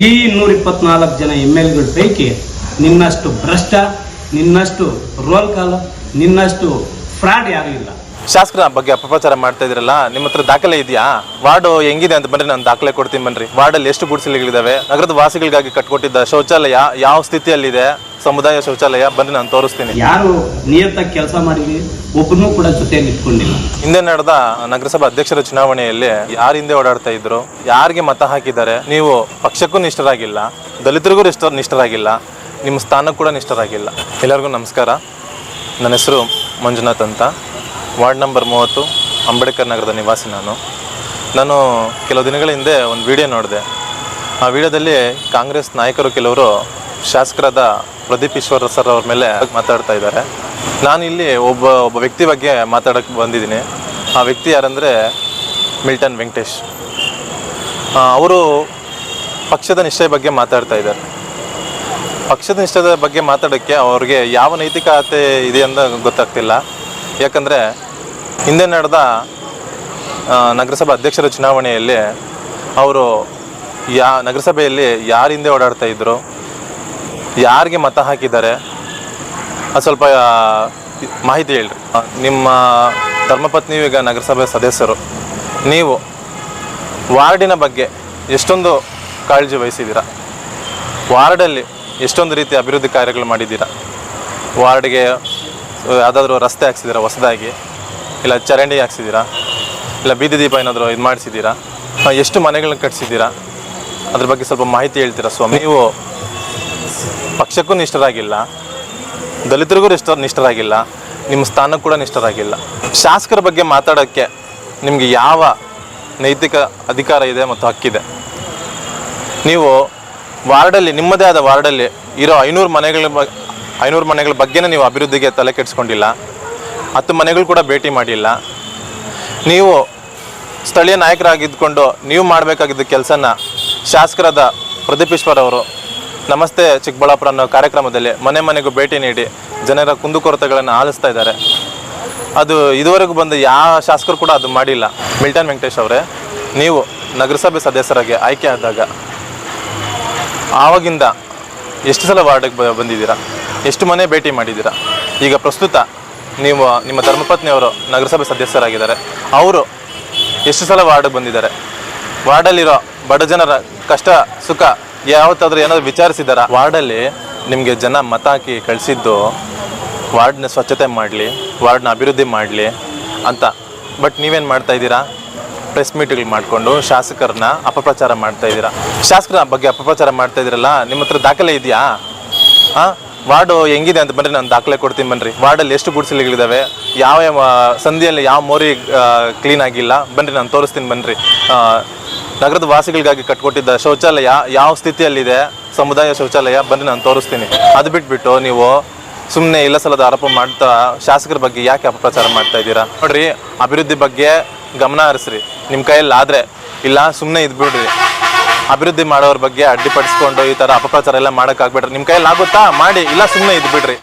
ಈ ಇನ್ನೂರ ಇಪ್ಪತ್ನಾಲ್ಕು ಜನ ಎಂ ಎಲ್ಗಳ ಪೈಕಿ ನಿನ್ನಷ್ಟು ಭ್ರಷ್ಟ, ನಿನ್ನಷ್ಟು ರೋಲ್ ಕಾಲ, ನಿನ್ನಷ್ಟು ಫ್ರಾಡ್ ಯಾರು ಇಲ್ಲ. ಶಾಸಕರ ಬಗ್ಗೆ ಅಪಪ್ರಚಾರ ಮಾಡ್ತಾ ಇದ್ರಲ್ಲ ನಿಮ್ಮ ಹತ್ರ ದಾಖಲೆ ಇದೆಯಾ? ವಾರ್ಡ್ ಹೆಂಗಿದೆ ಅಂತ ಬಂದ್ರೆ ನಾನು ದಾಖಲೆ ಕೊಡ್ತೀನಿ ಬನ್ರಿ. ವಾರ್ಡಲ್ಲಿ ಎಷ್ಟು ಗುಡಿಸಲಿಗಳಿದಾವೆ? ನಗರದ ವಾಸಿಗಳಿಗಾಗಿ ಕಟ್ಕೊಟ್ಟಿದ್ದ ಶೌಚಾಲಯ ಯಾವ ಸ್ಥಿತಿಯಲ್ಲಿದೆ? ಸಮುದಾಯ ಶೌಚಾಲಯ ಬಂದ್ರೆ ನಾನು ತೋರಿಸ್ತೀನಿ. ಯಾರು ನಿಯತ ಕೆಲಸ ಮಾಡಿದ್ವಿ ಒಬ್ಬನೂ ಕೂಡ ಜೊತೆ ನಿಂತ್ಕೊಂಡಿಲ್ಲ. ಹಿಂದೆ ನಡೆದ ನಗರಸಭಾ ಅಧ್ಯಕ್ಷರ ಚುನಾವಣೆಯಲ್ಲಿ ಯಾರ ಹಿಂದೆ ಓಡಾಡ್ತಾ ಇದ್ರು? ಯಾರಿಗೆ ಮತ ಹಾಕಿದ್ದಾರೆ? ನೀವು ಪಕ್ಷಕ್ಕೂ ನಿಷ್ಠರಾಗಿಲ್ಲ ದಲಿತರಿಗೂ ನಿಷ್ಠ ನಿಷ್ಠರಾಗಿಲ್ಲ ನಿಮ್ಮ ಸ್ಥಾನಕ್ಕೂ ಕೂಡ ನಿಷ್ಠರಾಗಿಲ್ಲ. ಎಲ್ಲರಿಗೂ ನಮಸ್ಕಾರ. ನನ್ನ ಹೆಸರು ಮಂಜುನಾಥ್ ಅಂತ. ವಾರ್ಡ್ ನಂಬರ್ ಮೂವತ್ತು, ಅಂಬೇಡ್ಕರ್ ನಗರದ ನಿವಾಸಿ ನಾನು. ನಾನು ಕೆಲವು ದಿನಗಳ ಹಿಂದೆ ಒಂದು ವಿಡಿಯೋ ನೋಡಿದೆ. ಆ ವಿಡಿಯೋದಲ್ಲಿ ಕಾಂಗ್ರೆಸ್ ನಾಯಕರು ಕೆಲವರು ಶಾಸಕರಾದ ಪ್ರದೀಪ್ ಈಶ್ವರ ಸರ್ ಅವ್ರ ಮೇಲೆ ಮಾತಾಡ್ತಾ ಇದ್ದಾರೆ. ನಾನು ಇಲ್ಲಿ ಒಬ್ಬ ಒಬ್ಬ ವ್ಯಕ್ತಿ ಬಗ್ಗೆ ಮಾತಾಡಕ್ಕೆ ಬಂದಿದ್ದೀನಿ. ಆ ವ್ಯಕ್ತಿ ಯಾರಂದರೆ ಮಿಲ್ಟನ್ ವೆಂಕಟೇಶ್. ಅವರು ಪಕ್ಷದ ನಿಷ್ಠೆ ಬಗ್ಗೆ ಮಾತಾಡ್ತಾ ಇದ್ದಾರೆ. ಪಕ್ಷದ ನಿಷ್ಠದ ಬಗ್ಗೆ ಮಾತಾಡೋಕ್ಕೆ ಅವ್ರಿಗೆ ಯಾವ ನೈತಿಕತೆ ಇದೆ ಅಂತ ಗೊತ್ತಾಗ್ತಿಲ್ಲ. ಯಾಕಂದರೆ ಹಿಂದೆ ನಡೆದ ನಗರಸಭಾ ಅಧ್ಯಕ್ಷರ ಚುನಾವಣೆಯಲ್ಲಿ ಅವರು ಯಾ, ನಗರಸಭೆಯಲ್ಲಿ ಯಾರ ಹಿಂದೆ ಓಡಾಡ್ತಾ ಇದ್ರು, ಯಾರಿಗೆ ಮತ ಹಾಕಿದ್ದಾರೆ, ಅದು ಸ್ವಲ್ಪ ಮಾಹಿತಿ ಹೇಳ್ರಿ. ನಿಮ್ಮ ಧರ್ಮಪತ್ನಿಯು ಈಗ ನಗರಸಭೆ ಸದಸ್ಯರು, ನೀವು ವಾರ್ಡಿನ ಬಗ್ಗೆ ಎಷ್ಟೊಂದು ಕಾಳಜಿ ವಹಿಸಿದ್ದೀರಾ? ವಾರ್ಡಲ್ಲಿ ಎಷ್ಟೊಂದು ರೀತಿ ಅಭಿವೃದ್ಧಿ ಕಾರ್ಯಗಳು ಮಾಡಿದ್ದೀರಾ? ವಾರ್ಡ್ಗೆ ಯಾವುದಾದ್ರೂ ರಸ್ತೆ ಹಾಕ್ಸಿದ್ದೀರಾ ಹೊಸದಾಗಿ? ಇಲ್ಲ, ಚರಂಡಿ ಹಾಕ್ಸಿದ್ದೀರಾ? ಇಲ್ಲ, ಬೀದಿ ದೀಪ ಏನಾದರೂ ಇದು ಮಾಡಿಸಿದ್ದೀರಾ? ಎಷ್ಟು ಮನೆಗಳನ್ನ ಕಟ್ಸಿದ್ದೀರಾ? ಅದ್ರ ಬಗ್ಗೆ ಸ್ವಲ್ಪ ಮಾಹಿತಿ ಹೇಳ್ತೀರಾ ಸ್ವಾಮಿ? ನೀವು ಪಕ್ಷಕ್ಕೂ ನಿಷ್ಠರಾಗಿಲ್ಲ, ದಲಿತರಿಗೂ ನಿಷ್ಠ, ನಿಷ್ಠರಾಗಿಲ್ಲ, ನಿಮ್ಮ ಸ್ಥಾನಕ್ಕೂ ಕೂಡ ನಿಷ್ಠರಾಗಿಲ್ಲ. ಶಾಸಕರ ಬಗ್ಗೆ ಮಾತಾಡೋಕ್ಕೆ ನಿಮಗೆ ಯಾವ ನೈತಿಕ ಅಧಿಕಾರ ಇದೆ ಮತ್ತು ಹಕ್ಕಿದೆ? ನೀವು ವಾರ್ಡಲ್ಲಿ, ನಿಮ್ಮದೇ ಆದ ವಾರ್ಡಲ್ಲಿ ಇರೋ ಐನೂರು ಮನೆಗಳ ಐನೂರು ಮನೆಗಳ ಬಗ್ಗೆನೇ ನೀವು ಅಭಿವೃದ್ಧಿಗೆ ತಲೆ ಕೆಡಿಸ್ಕೊಂಡಿಲ್ಲ. ಹತ್ತು ಮನೆಗಳು ಕೂಡ ಭೇಟಿ ಮಾಡಿಲ್ಲ. ನೀವು ಸ್ಥಳೀಯ ನಾಯಕರಾಗಿದ್ದುಕೊಂಡು ನೀವು ಮಾಡಬೇಕಾಗಿದ್ದ ಕೆಲಸನ ಶಾಸಕರಾದ ಪ್ರದೀಪೇಶ್ವರ್ ಅವರು ನಮಸ್ತೆ ಚಿಕ್ಕಬಳ್ಳಾಪುರ ಅನ್ನೋ ಕಾರ್ಯಕ್ರಮದಲ್ಲಿ ಮನೆ ಮನೆಗೂ ಭೇಟಿ ನೀಡಿ ಜನರ ಕುಂದುಕೊರತೆಗಳನ್ನು ಆಲಿಸ್ತಾ ಇದ್ದಾರೆ. ಅದು ಇದುವರೆಗೂ ಬಂದ ಯಾವ ಶಾಸಕರು ಕೂಡ ಅದು ಮಾಡಿಲ್ಲ. ಮಿಲ್ಟನ್ ವೆಂಕಟೇಶ್ ಅವರೇ, ನೀವು ನಗರಸಭೆ ಸದಸ್ಯರಾಗಿ ಆಯ್ಕೆ ಆದಾಗ ಆವಾಗಿಂದ ಎಷ್ಟು ಸಲ ವಾರ್ಡಿಗೆ ಬಂದಿದ್ದೀರಾ? ಎಷ್ಟು ಮನೆ ಭೇಟಿ ಮಾಡಿದ್ದೀರಾ? ಈಗ ಪ್ರಸ್ತುತ ನೀವು, ನಿಮ್ಮ ಧರ್ಮಪತ್ನಿಯವರು ನಗರಸಭೆ ಸದಸ್ಯರಾಗಿದ್ದಾರೆ. ಅವರು ಎಷ್ಟು ಸಲ ವಾರ್ಡಿಗೆ ಬಂದಿದ್ದಾರೆ? ವಾರ್ಡಲ್ಲಿರೋ ಬಡ ಜನರ ಕಷ್ಟ, ಸುಖ ಯಾವತ್ತಾದ್ರೂ ಏನಾದರೂ ವಿಚಾರಿಸಿದಾರ ವಾರ್ಡಲ್ಲಿ ನಿಮಗೆ ಜನ ಮತ ಹಾಕಿ ಕಳಿಸಿದ್ದು, ವಾರ್ಡ್ನ ಸ್ವಚ್ಛತೆ ಮಾಡಲಿ, ವಾರ್ಡ್ನ ಅಭಿವೃದ್ಧಿ ಮಾಡಲಿ ಅಂತ. ಬಟ್ ನೀವೇನು ಮಾಡ್ತಾ ಇದ್ದೀರಾ? ಪ್ರೆಸ್ ಮೀಟ್ಗಳು ಮಾಡಿಕೊಂಡು ಶಾಸಕರನ್ನ ಅಪಪ್ರಚಾರ ಮಾಡ್ತಾ ಇದ್ದೀರಾ? ಶಾಸಕರ ಬಗ್ಗೆ ಅಪಪ್ರಚಾರ ಮಾಡ್ತಾ ಇದ್ದೀರಲ್ಲ, ನಿಮ್ಮ ಹತ್ರ ದಾಖಲೆ ಇದೆಯಾ? ಹಾಂ? ವಾರ್ಡು ಹೆಂಗಿದೆ ಅಂತ ಬನ್ರಿ, ನಾನು ದಾಖಲೆ ಕೊಡ್ತೀನಿ ಬನ್ರಿ. ವಾರ್ಡಲ್ಲಿ ಎಷ್ಟು ಗುಡಿಸಲಿಗಳಿದ್ದಾವೆ ಯಾವ ಯಾವ ಸಂಧಿಯಲ್ಲಿ ಯಾವ ಮೋರಿ ಕ್ಲೀನ್ ಆಗಿಲ್ಲ, ಬನ್ರಿ ನಾನು ತೋರಿಸ್ತೀನಿ ಬನ್ರಿ. ನಗರದ ವಾಸಿಗಳಿಗಾಗಿ ಕಟ್ಕೊಟ್ಟಿದ್ದ ಶೌಚಾಲಯ ಯಾವ ಸ್ಥಿತಿಯಲ್ಲಿದೆ, ಸಮುದಾಯ ಶೌಚಾಲಯ ಬನ್ನಿ ನಾನು ತೋರಿಸ್ತೀನಿ. ಅದು ಬಿಟ್ಬಿಟ್ಟು ನೀವು ಸುಮ್ಮನೆ ಇಲ್ಲ ಸಲದ ಆರೋಪ ಮಾಡ್ತಾ, ಶಾಸಕರ ಬಗ್ಗೆ ಯಾಕೆ ಅಪಪ್ರಚಾರ ಮಾಡ್ತಾ ಇದ್ದೀರಾ? ನೋಡ್ರಿ, ಅಭಿವೃದ್ಧಿ ಬಗ್ಗೆ ಗಮನ ಹರಿಸ್ರಿ. ನಿಮ್ಮ ಕೈಯಲ್ಲಿ ಆದರೆ, ಇಲ್ಲ ಸುಮ್ಮನೆ ಇದ್ಬಿಡ್ರಿ. ಅಭಿವೃದ್ಧಿ ಮಾಡೋರ ಬಗ್ಗೆ ಅಡ್ಡಿಪಡಿಸ್ಕೊಂಡು ಈ ಥರ ಅಪಪ್ರಚಾರ ಎಲ್ಲ ಮಾಡೋಕ್ಕಾಗ್ಬಿಟ್ರೆ ನಿಮ್ಮ ಕೈಯಲ್ಲಿ ಆಗುತ್ತಾ? ಮಾಡಿ. ಇಲ್ಲ ಸುಮ್ಮನೆ ಇದ್ಬಿಡ್ರಿ.